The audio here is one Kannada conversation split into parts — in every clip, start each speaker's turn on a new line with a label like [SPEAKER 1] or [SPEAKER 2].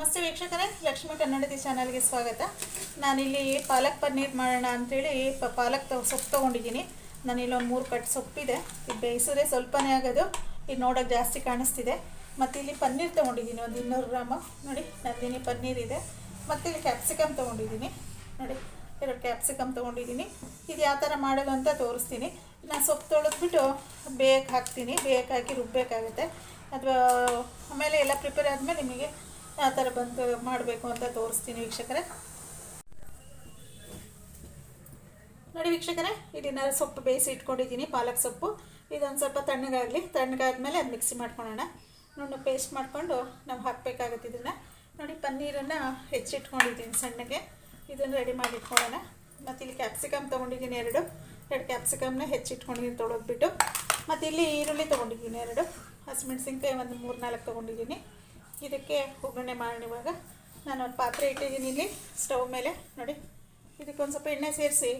[SPEAKER 1] ನಮಸ್ತೆ ವೀಕ್ಷಕರೇ, ಲಕ್ಷ್ಮೀ ಕನ್ನಡತಿ ಚಾನಲ್ಗೆ ಸ್ವಾಗತ. ನಾನಿಲ್ಲಿ ಪಾಲಕ್ ಪನ್ನೀರ್ ಮಾಡೋಣ ಅಂಥೇಳಿ ಪ- ಪಾಲಕ್ ಸೊಪ್ಪು ತೊಗೊಂಡಿದ್ದೀನಿ. ನಾನಿಲ್ಲಿ ಒಂದು ಮೂರು ಕಟ್ ಸೊಪ್ಪಿದೆ. ಇದು ಬೇಯಿಸಿದ್ರೆ ಸ್ವಲ್ಪನೇ ಆಗೋದು. ಇದು ನೋಡೋಕೆ ಜಾಸ್ತಿ ಕಾಣಿಸ್ತಿದೆ. ಮತ್ತು ಇಲ್ಲಿ ಪನ್ನೀರ್ ತೊಗೊಂಡಿದ್ದೀನಿ, ಒಂದು ಇನ್ನೂರು ಗ್ರಾಮು. ನೋಡಿ, ನಂದಿನಿ ಪನ್ನೀರ್ ಇದೆ. ಮತ್ತು ಇಲ್ಲಿ ಕ್ಯಾಪ್ಸಿಕಮ್ ತೊಗೊಂಡಿದ್ದೀನಿ. ನೋಡಿ, ಎರಡು ಕ್ಯಾಪ್ಸಿಕಮ್ ತೊಗೊಂಡಿದ್ದೀನಿ. ಇದು ಯಾವ ಥರ ಮಾಡೋದು ಅಂತ ತೋರಿಸ್ತೀನಿ. ನಾನು ಸೊಪ್ಪು ತೊಳೆದ್ಬಿಟ್ಟು ಬೇಯಕ್ಕೆ ಹಾಕ್ತೀನಿ. ಬೇಯಕ್ಕೆ ಹಾಕಿ ರುಬ್ಬೇಕಾಗುತ್ತೆ. ಅಥವಾ ಆಮೇಲೆ ಎಲ್ಲ ಪ್ರಿಪೇರ್ ಆದಮೇಲೆ ನಿಮಗೆ ಯಾವ ಥರ ಬಂತು ಮಾಡಬೇಕು ಅಂತ ತೋರಿಸ್ತೀನಿ ವೀಕ್ಷಕರೇ. ನೋಡಿ ವೀಕ್ಷಕರೇ ಇದನ್ನ ಸೊಪ್ಪು ಬೇಯಿಸಿ ಇಟ್ಕೊಂಡಿದ್ದೀನಿ, ಪಾಲಕ್ ಸೊಪ್ಪು. ಇದೊಂದು ಸ್ವಲ್ಪ ತಣ್ಣಗಾಗಲಿ, ತಣ್ಣಗಾದ್ಮೇಲೆ ಅದು ಮಿಕ್ಸಿ ಮಾಡ್ಕೊಳ್ಳೋಣ ನೋಡಿ ಪೇಸ್ಟ್ ಮಾಡಿಕೊಂಡು ನಾವು ಹಾಕಬೇಕಾಗುತ್ತೆ ಇದನ್ನು ನೋಡಿ, ಪನ್ನೀರನ್ನು ಹೆಚ್ಚಿಟ್ಕೊಂಡಿದ್ದೀನಿ ಸಣ್ಣಗೆ. ಇದನ್ನು ರೆಡಿ ಮಾಡಿ ಇಟ್ಕೊಳ್ಳೋಣ. ಮತ್ತು ಇಲ್ಲಿ ಕ್ಯಾಪ್ಸಿಕಮ್ ತೊಗೊಂಡಿದ್ದೀನಿ ಎರಡು. ಎರಡು ಕ್ಯಾಪ್ಸಿಕಮ್ನ ಹೆಚ್ಚಿಟ್ಕೊಂಡಿದ್ದೀನಿ ತೊಳೆದ್ಬಿಟ್ಟು. ಮತ್ತು ಇಲ್ಲಿ ಈರುಳ್ಳಿ ತೊಗೊಂಡಿದ್ದೀನಿ ಎರಡು. ಹಸಿಮೆಣ್ಸಿನ್ಕಾಯಿ ಒಂದು ಮೂರು ನಾಲ್ಕು ತೊಗೊಂಡಿದ್ದೀನಿ. ಇದಕ್ಕೆ ಒಗ್ಗರಣೆ ಮಾಡೋಣ ಇವಾಗ. ನಾನು ಒಂದು ಪಾತ್ರೆ ಇಟ್ಟಿದ್ದೀನಿ ಇಲ್ಲಿ, ಸ್ಟವ್ ಮೇಲೆ, ನೋಡಿ. ಇದಕ್ಕೆ ಒಂದು ಸ್ವಲ್ಪ ಎಣ್ಣೆ ಸೇರಿಸಿ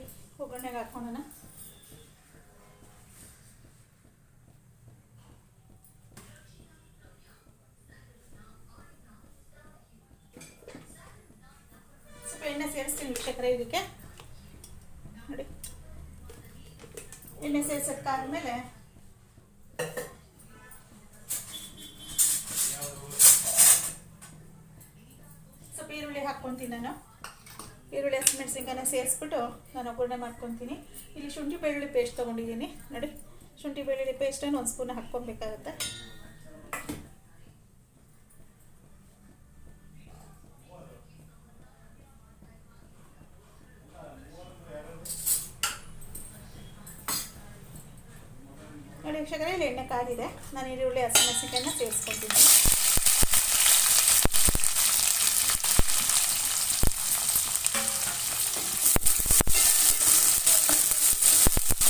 [SPEAKER 1] ಒಗ್ಗರಣೆಗೆ ಹಾಕ್ಕೊಳ್ಳೋಣ. ಸ್ವಲ್ಪ ಎಣ್ಣೆ ಸೇರಿಸ್ತೀನಿ ವೀಕ್ಷಕರೇ ಇದಕ್ಕೆ. ನೋಡಿ. ಎಣ್ಣೆ ಸೇರಿಸೋಕ್ಕಾದ್ಮೇಲೆ ಹಾಕ್ಕೊತೀನಿ ನಾನು. ಈರುಳ್ಳಿ ಹಸಿಮೆಣಸಿನ್ಕಾಯನ್ನ ಸೇರಿಸ್ಬಿಟ್ಟು ನಾನು ಒಗ್ಗರಣೆ ಮಾಡ್ಕೊತೀನಿ. ಇಲ್ಲಿ ಶುಂಠಿ ಬೆಳ್ಳುಳ್ಳಿ ಪೇಸ್ಟ್ ತೊಗೊಂಡಿದ್ದೀನಿ. ನೋಡಿ, ಶುಂಠಿ ಬೆಳ್ಳುಳ್ಳಿ ಪೇಸ್ಟನ್ನು ಒಂದು ಸ್ಪೂನ್ ಹಾಕ್ಕೊಬೇಕಾಗತ್ತೆ. ನೋಡಿ, ವೀಕ್ಷಕರೇ, ಇಲ್ಲಿ ಎಣ್ಣೆ ಕಾದಿದೆ. ನಾನು ಈರುಳ್ಳಿ ಹಸಿಮೆಣಸಿನ್ಕಾಯನ್ನ ಸೇರಿಸ್ಕೊತೀನಿ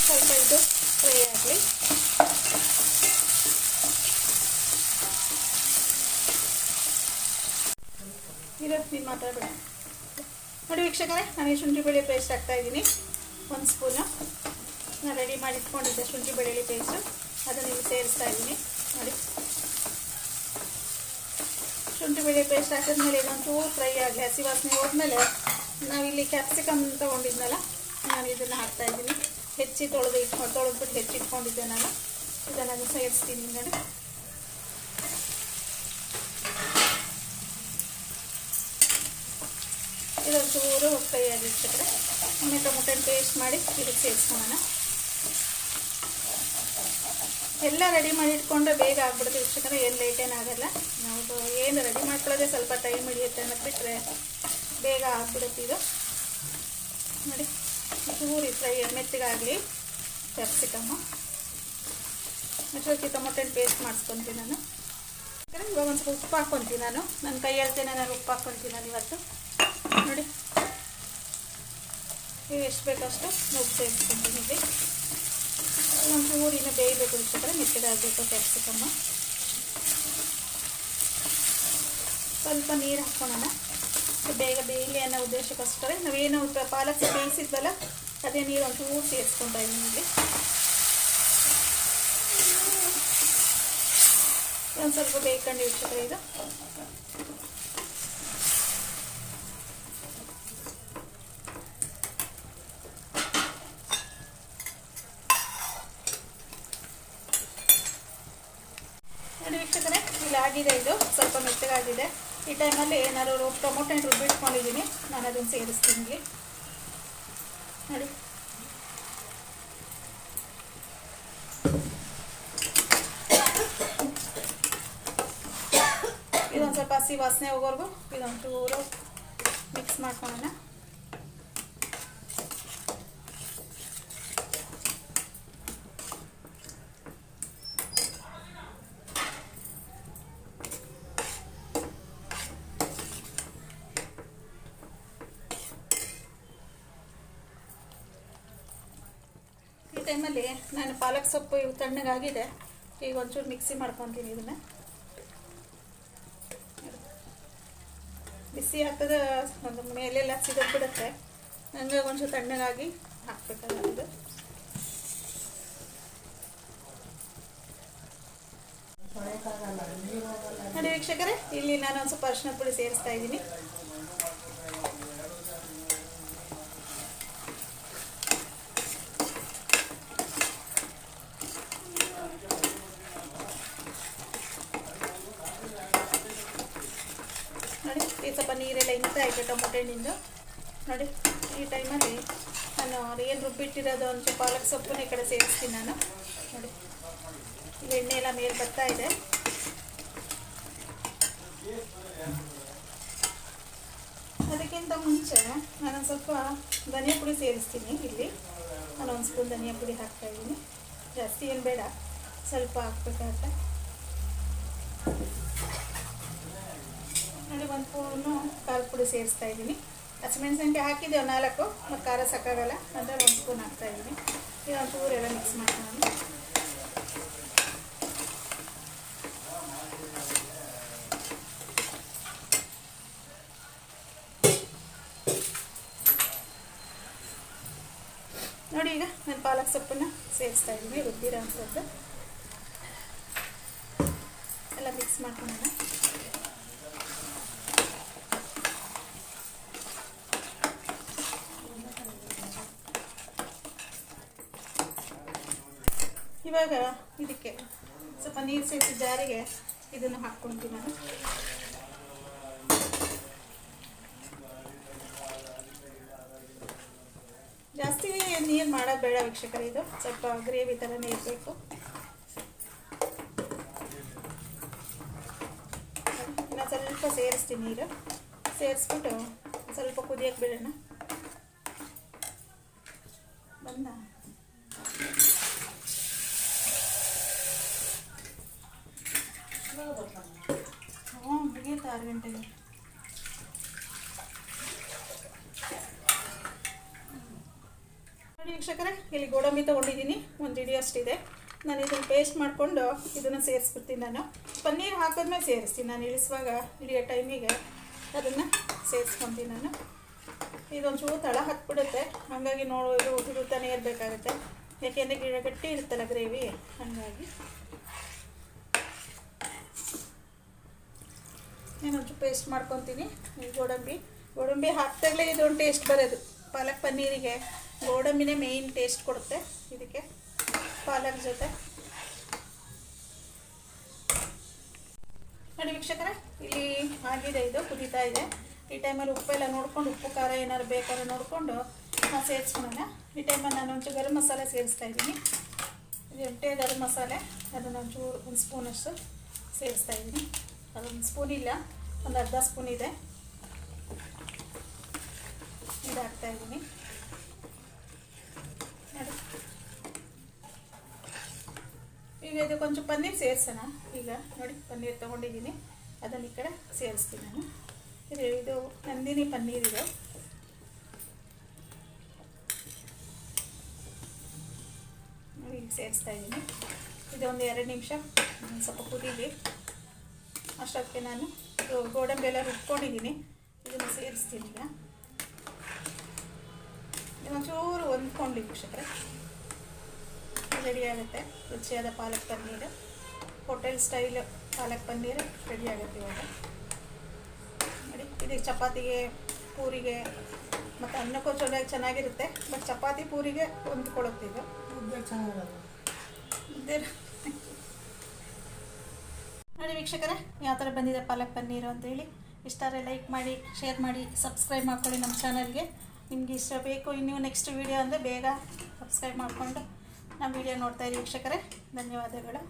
[SPEAKER 1] ಸ್ವಲ್ಪ ಇದು ಫ್ರೈ ಆಗಲಿ ಇದು ನೀನು ಮಾತಾಡಬೇಡ. ನೋಡಿ ವೀಕ್ಷಕರೇ, ನಾನು ಶುಂಠಿ ಬೆಳ್ಳುಳ್ಳಿ ಪೇಸ್ಟ್ ಹಾಕ್ತಾ ಇದ್ದೀನಿ. ಒಂದು ಸ್ಪೂನು ನಾನು ರೆಡಿ ಮಾಡಿ ಇಟ್ಕೊಂಡಿದ್ದೆ ಶುಂಠಿ ಬೆಳ್ಳುಳ್ಳಿ ಪೇಸ್ಟು ಅದನ್ನು ಇಲ್ಲಿ ಸೇರಿಸ್ತಾ ಇದ್ದೀನಿ. ನೋಡಿ. ಶುಂಠಿ ಬೆಳ್ಳುಳ್ಳಿ ಪೇಸ್ಟ್ ಹಾಕಿದ್ಮೇಲೆ ಇದೊಂಚೂರು ಫ್ರೈ ಆಗಲಿ, ಹಸಿ ವಾಸನೆ ಹೋದ್ಮೇಲೆ ನಾವಿಲ್ಲಿ ಕ್ಯಾಪ್ಸಿಕಮ್ ತೊಗೊಂಡಿದ್ನಲ್ಲ, ನಾನು ಇದನ್ನು ಹಾಕ್ತಾ ಇದ್ದೀನಿ. ಹೆಚ್ಚಿ ತೊಳೆದು ಇಟ್ಕೊಂಡು ತೊಳೆದ್ಬಿಟ್ಟು ಹೆಚ್ಚಿಟ್ಕೊಂಡಿದ್ದೆ ನಾನು. ಇದನ್ನು ಸೇರಿಸ್ತೀನಿ ನೋಡಿ. ಇದೊಂಚೂರು ಫ್ರೈ ಆಗಿರ್ತದೆ ಆಮೇಲೆ ಟೊಮೊಟೊನ ಪೇಸ್ಟ್ ಮಾಡಿ ಇದಕ್ಕೆ ಸೇರಿಸ್ಕೊಳ್ಳೋಣ. ಎಲ್ಲ ರೆಡಿ ಮಾಡಿ ಇಟ್ಕೊಂಡ್ರೆ ಬೇಗ ಆಗ್ಬಿಡುತ್ತೆ ಇಷ್ಟಕ್ಕೆ ಏನು ಲೇಟ್ ಏನಾಗಲ್ಲ ನಾವು ಏನು ರೆಡಿ ಮಾಡ್ಕೊಳ್ಳೋದೇ ಸ್ವಲ್ಪ ಟೈಮ್ ಹಿಡಿಯುತ್ತೆ ಅನ್ನೋದು ಬಿಟ್ಟರೆ ಬೇಗ ಆಗ್ಬಿಡುತ್ತೆ ಇದು. ನೋಡಿ ಚೂರಿ ಫ್ರೈ ಮೆತ್ತಗಾಗಲಿ ಕ್ಯಾಪ್ಸಿಕಮ್ಮು ಅಷ್ಟೊತ್ತಿಗೆ ಟೊಮೊಟೊ ಪೇಸ್ಟ್ ಮಾಡಿಸ್ಕೊತೀನಿ ನಾನು. ಇವಾಗ ಒಂದು ಸ್ವಲ್ಪ ಉಪ್ಪು ಹಾಕ್ಕೊತೀನಿ ನಾನು. ನನ್ನ ಕೈಯಲ್ಲಿ ನಾನು ಉಪ್ಪು ಹಾಕ್ಕೊತೀನಿ ನಾನು ಇವತ್ತು. ನೋಡಿ. ನೀವು ಎಷ್ಟು ಬೇಕಷ್ಟು ಉಪ್ಪು ಸೇರಿಸ್ಕೊತೀನಿ ಊರಿನ ಬೇಯಬೇಕು ವೀಕ್ಷಕರೇ ಮೆತ್ತಗಾಗಬೇಕು ಕ್ಯಾಪ್ಸಿಕಮ್ಮ. ಸ್ವಲ್ಪ ನೀರು ಹಾಕ್ಕೊಳ್ಳೋಣ ಬೇಗ ಬೇಯಲಿ ಅನ್ನೋ ಉದ್ದೇಶಕ್ಕೋಸ್ಕರ. ನಾವೇನು ಪಾಲಕ್ ಬೇಯಿಸಿದ್ವಲ್ಲ, ಅದೇ ನೀರು ಒಂದು ಚೂರು ಸೇರಿಸ್ಕೊತಾ ಇಲ್ಲಿ. ಒಂದು ಸ್ವಲ್ಪ ಬೇಯ್ಕೊಂಡು ವೀಕ್ಷಕರೇ ಇದು ನೋಡಿ ವೀಕ್ಷಕರೇ ಇಲ್ಲಿ ಆಗಿದೆ ಇದು. ಸ್ವಲ್ಪ ಮೆತ್ತಗಾಗಿದೆ. ಈ ಟೈಮಲ್ಲಿ ಏನಾದ್ರು ಟೊಮೊಟೊ ರುಬ್ಬಿಟ್ಕೊಂಡಿದ್ದೀನಿ ನಾನು ಅದನ್ನು ಸೇರಿಸ್ತೀನಿ ನೋಡಿ. ಇದೊಂದು ಸ್ವಲ್ಪ ಹಸಿ ವಾಸನೆ ಹೋಗೋರ್ಗು ಇದೊಂದು ಚೂರು ಮಿಕ್ಸ್ ಮಾಡ್ಕೊಳ್ಳೋಣ. ಟೈಮಲ್ಲಿ ನಾನು ಪಾಲಕ್ ಸೊಪ್ಪು ಇವು ತಣ್ಣಗಾಗಿದೆ, ಈಗ ಒಂಚೂರು ಮಿಕ್ಸಿ ಮಾಡ್ಕೊತೀನಿ ಇದನ್ನು. ಬಿಸಿ ಹಾಕಿದ ಒಂದು ಮೇಲೆಲ್ಲ ಸಿಗೋಗ್ಬಿಡುತ್ತೆ ನನಗೆ ಒಂಚೂರು ತಣ್ಣಗಾಗಿ ಹಾಕ್ಬೇಕಲ್ಲ ಇದು ನೋಡಿ ವೀಕ್ಷಕರೇ, ಇಲ್ಲಿ ನಾನು ಒಂದು ಸ್ವಲ್ಪ ಅರಿಶಿನ ಪುಡಿ ಸೇರಿಸ್ತಾ ಇದ್ದೀನಿ ನೋಡಿ ಈ ಸ್ವಲ್ಪ ಇದೆ ಟೊಮೊಟೊ ಹಣ್ಣಿಂದು. ನೋಡಿ, ಈ ಟೈಮಲ್ಲಿ ನಾನು ಏನು ರುಬ್ಬಿಟ್ಟಿರೋದು ಒಂದು ಪಾಲಕ್ ಸೊಪ್ಪು ಈ ಕಡೆ ಸೇರಿಸ್ತೀನಿ ನಾನು. ನೋಡಿ ಎಣ್ಣೆ ಎಲ್ಲ ಮೇಲೆ ಬರ್ತಾ ಇದೆ. ಅದಕ್ಕಿಂತ ಮುಂಚೆ ನಾನು ಸ್ವಲ್ಪ ಧನಿಯಾ ಪುಡಿ ಸೇರಿಸ್ತೀನಿ ಇಲ್ಲಿ. ನಾನು ಒಂದು ಸ್ಪೂನ್ ಧನಿಯಾ ಪುಡಿ ಹಾಕ್ತಾ ಇದ್ದೀನಿ. ಜಾಸ್ತಿ ಏನು ಬೇಡ, ಸ್ವಲ್ಪ ಹಾಕ್ಬೇಕಾಗತ್ತೆ ನೋಡಿ ಒಂದು ಸ್ಪೂನು ಕಾಲು ಪುಡಿ ಸೇರಿಸ್ತಾ ಇದ್ದೀನಿ. ಹಸಿಮೆಣಸಿನ್ಕಾಯಿ ಹಾಕಿದ್ದೇವೆ, ನಾಲ್ಕು, ಮತ್ತು ಖಾರ ಸಾಕಾಗಲ್ಲ ಅಂದರೆ ಒಂದು ಸ್ಪೂನ್ ಹಾಕ್ತಾ ಇದ್ದೀನಿ. ಈಗ ಒಂದು ಪೂರೆಲ್ಲ ಮಿಕ್ಸ್ ಮಾಡ್ಕೊಂಡು ನೋಡಿ ಈಗ ನಾನು ಪಾಲಕ್ ಸೊಪ್ಪನ್ನು ಸೇರಿಸ್ತಾ ಇದ್ದೀನಿ, ರುಬ್ಬಿರೋ ಅಂಥದ್ದು. ಎಲ್ಲ ಮಿಕ್ಸ್ ಮಾಡ್ಕೊಳ್ಳೋಣ ಇವಾಗ ಇದಕ್ಕೆ ಸ್ವಲ್ಪ ನೀರು ಸೇರಿಸಿ ಜಾರಿಗೆ ಇದನ್ನು ಹಾಕ್ಕೊಂತೀನಿ ನಾನು. ಜಾಸ್ತಿ ನೀರು ಮಾಡೋದು ಬೇಡ ವೀಕ್ಷಕರು, ಇದು ಸ್ವಲ್ಪ ಗ್ರೇವಿ ಥರನೇ ಇರಬೇಕು ಇನ್ನು ಸ್ವಲ್ಪ ಸೇರಿಸ್ತೀನಿ ನೀರು. ಸೇರಿಸ್ಬಿಟ್ಟು ಸ್ವಲ್ಪ ಕುದಿಯಕ್ಕೆ ಬಿಡೋಣ. ವೀಕ್ಷಕರೇ, ಇಲ್ಲಿ ಗೋಡಂಬಿ ತೊಗೊಂಡಿದ್ದೀನಿ. ಒಂದು ಇಡಿ ಅಷ್ಟಿದೆ. ನಾನು ಇದನ್ನು ಪೇಸ್ಟ್ ಮಾಡಿಕೊಂಡು ಇದನ್ನು ಸೇರಿಸ್ಬಿಡ್ತೀನಿ ನಾನು. ಪನ್ನೀರ್ ಹಾಕಿದ್ಮೇಲೆ ಸೇರಿಸ್ತೀನಿ. ನಾನು ಇಳಿಸುವಾಗ ಇಳಿಯೋ ಟೈಮಿಗೆ ಅದನ್ನು ಸೇರಿಸ್ಕೊತೀನಿ ನಾನು. ಇದೊಂದು ಚೂರು ತಳ ಹತ್ಬಿಡುತ್ತೆ. ಹಾಗಾಗಿ ನೋಡೋದು ಇದು ಹುಡುತ್ತಾನೆ ಇರಬೇಕಾಗುತ್ತೆ. ಯಾಕೆಂದರೆ ಗಿಡ ಗಟ್ಟಿ ಇರುತ್ತಲ್ಲ ಗ್ರೇವಿ, ಹಾಗಾಗಿ. ನಾನೊಂಚೂರು ಪೇಸ್ಟ್ ಮಾಡ್ಕೊತೀನಿ. ಗೋಡಂಬಿ. ಗೋಡಂಬಿ ಹಾಕ್ದಾಗಲೇ ಇದೊಂದು ಟೇಸ್ಟ್ ಬರೋದು. ಪಾಲಕ್ ಪನ್ನೀರಿಗೆ. ಗೋಡಂಬಿನೇ ಮೇಯ್ನ್ ಟೇಸ್ಟ್ ಕೊಡುತ್ತೆ. ಇದಕ್ಕೆ ಪಾಲಕ್ ಜೊತೆ. ನೋಡಿ ವೀಕ್ಷಕರೇ, ಇಲ್ಲಿ ಆಗಿದೆ ಇದು, ಕುದೀತಾ ಇದೆ. ಈ ಟೈಮಲ್ಲಿ ಉಪ್ಪೆಲ್ಲ ನೋಡ್ಕೊಂಡು, ಉಪ್ಪು ಖಾರ ಏನಾದ್ರು ಬೇಕಾದ್ರೆ ನೋಡಿಕೊಂಡು ನಾನು ಸೇರಿಸ್ಕೊಳ್ಳೋಣ. ಈ ಟೈಮಲ್ಲಿ ನಾನು ಒಂಚೂರು ಗರಂ ಮಸಾಲೆ ಸೇರಿಸ್ತಾ ಇದ್ದೀನಿ. ಇದು ಎಂಟೇ ಗರಂ ಮಸಾಲೆ ಅದನ್ನು ಒಂಚೂರು, ಒಂದು ಸ್ಪೂನಷ್ಟು ಸೇರಿಸ್ತಾ ಇದ್ದೀನಿ. ಅದೊಂದು ಸ್ಪೂನ್ ಇಲ್ಲ, ಒಂದು ಅರ್ಧ ಸ್ಪೂನ್ ಇದೆ. ಇದಾಗ್ತಾ ಇದ್ದೀನಿ. ಈಗ ಇದು ಕೊಂಚ ಪನ್ನೀರ್ ಸೇರಿಸೋಣ. ಈಗ ನೋಡಿ, ಪನ್ನೀರ್ ತೊಗೊಂಡಿದ್ದೀನಿ. ಅದನ್ನು ಈ ಕಡೆ ಸೇರಿಸ್ತೀನಿ ನಾನು. ಇದು ಇದು ನಂದಿನಿ ಪನ್ನೀರ್ ಇದು. ಈಗ ಸೇರಿಸ್ತಾ ಇದ್ದೀನಿ. ಇದೊಂದು ಎರಡು ನಿಮಿಷ ಸ್ವಲ್ಪ ಕುದೀಲಿ. ಅಷ್ಟೊತ್ತಿಗೆ ನಾನು ಗೋಡಂಬಿ ಎಲ್ಲ ರುಬ್ಕೊಂಡಿದ್ದೀನಿ. ಇದನ್ನು ಸೇರಿಸ್ತೀನಿ ಈಗ. ಇದೊಂಚೂರು ಹೊಂದ್ಕೊಂಡು ವೀಕ್ಷಕರೇ. ರೆಡಿ ಆಗುತ್ತೆ. ರುಚಿಯಾದ palak paneer. Hotel style palak paneer ready ಆಗುತ್ತೆ ಇವಾಗ. ನೋಡಿ ಇದಕ್ಕೆ ಚಪಾತಿಗೆ ಪೂರಿಗೆ ಮತ್ತು ಅನ್ನಕ್ಕೂ ಚೆನ್ನಾಗಿ ಚೆನ್ನಾಗಿರುತ್ತೆ. ಬಟ್ ಚಪಾತಿ ಪೂರಿಗೆ ಹೊಂದ್ಕೊಳ್ಳುತ್ತೆ ಇದು. ನೋಡಿ ವೀಕ್ಷಕರೇ ಯಾವ ಥರ ಬಂದಿದೆ ಪಾಲಕ್ ಪನ್ನೀರು ಅಂತೇಳಿ ಇಷ್ಟಾರೆ ಲೈಕ್ ಮಾಡಿ ಶೇರ್ ಮಾಡಿ ಸಬ್ಸ್ಕ್ರೈಬ್ ಮಾಡ್ಕೊಳ್ಳಿ ನಮ್ಮ ಚಾನಲ್ಗೆ ನಿಮಗೆ ಇಷ್ಟ ಬೇಕು, ಇನ್ನು ನೆಕ್ಸ್ಟ್ ವೀಡಿಯೋ ಅಂದರೆ ಬೇಗ ಸಬ್ಸ್ಕ್ರೈಬ್ ಮಾಡಿಕೊಂಡು ನಮ್ಮ ವಿಡಿಯೋ ನೋಡ್ತಾ ಇರಿ ವೀಕ್ಷಕರೇ. ಧನ್ಯವಾದಗಳು.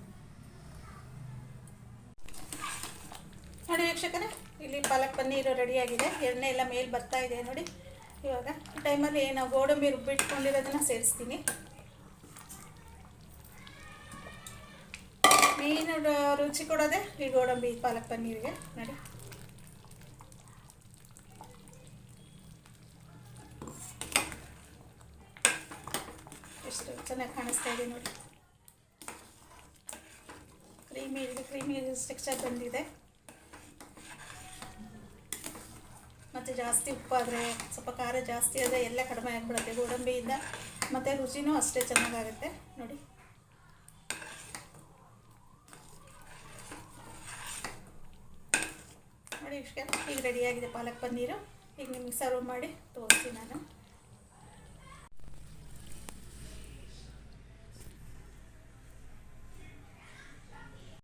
[SPEAKER 1] ನೋಡಿ ವೀಕ್ಷಕರೇ, ಇಲ್ಲಿ ಪಾಲಕ್ ಪನ್ನೀರು ರೆಡಿಯಾಗಿದೆ ಎಣ್ಣೆ ಎಲ್ಲ ಮೇಲೆ ಬರ್ತಾ ಇದೆ ನೋಡಿ. ಇವಾಗ ಟೈಮಲ್ಲಿ ನಾವು ಗೋಡಂಬಿ ರುಬ್ಬಿಟ್ಕೊಂಡಿರೋದನ್ನ ಸೇರಿಸ್ತೀನಿ. ಮೇನ್ ರುಚಿ ಕೊಡೋದೇ ಈ ಗೋಡಂಬಿ ಪಾಲಕ್ ಪನ್ನೀರಿಗೆ. ನೋಡಿ. ಚೆನ್ನಾಗಿ ಕಾಣಿಸ್ತಾ ಇದೆ ನೋಡಿ. ಕ್ರೀಮಿ ಇದೆ ಕ್ರೀಮಿ ಟೆಕ್ಸ್ಚರ್ ಬಂದಿದೆ. ಮತ್ತು ಜಾಸ್ತಿ ಉಪ್ಪಾದರೆ ಸ್ವಲ್ಪ ಖಾರ ಜಾಸ್ತಿ ಆದರೆ ಎಲ್ಲ ಕಡಿಮೆ ಆಗಿಬಿಡುತ್ತೆ, ಗೋಡಂಬಿಯಿಂದ. ಮತ್ತು ರುಚಿನೂ ಅಷ್ಟೇ ಚೆನ್ನಾಗಾಗುತ್ತೆ, ನೋಡಿ. ನೋಡಿ ಇಷ್ಟಕ್ಕೆ ಈಗ ರೆಡಿಯಾಗಿದೆ ಪಾಲಕ್ ಪನ್ನೀರು. ಈಗ ನಿಮಗೆ ಸರ್ವ್ ಮಾಡಿ ತೋರಿಸ್ತೀನಿ ನಾನು.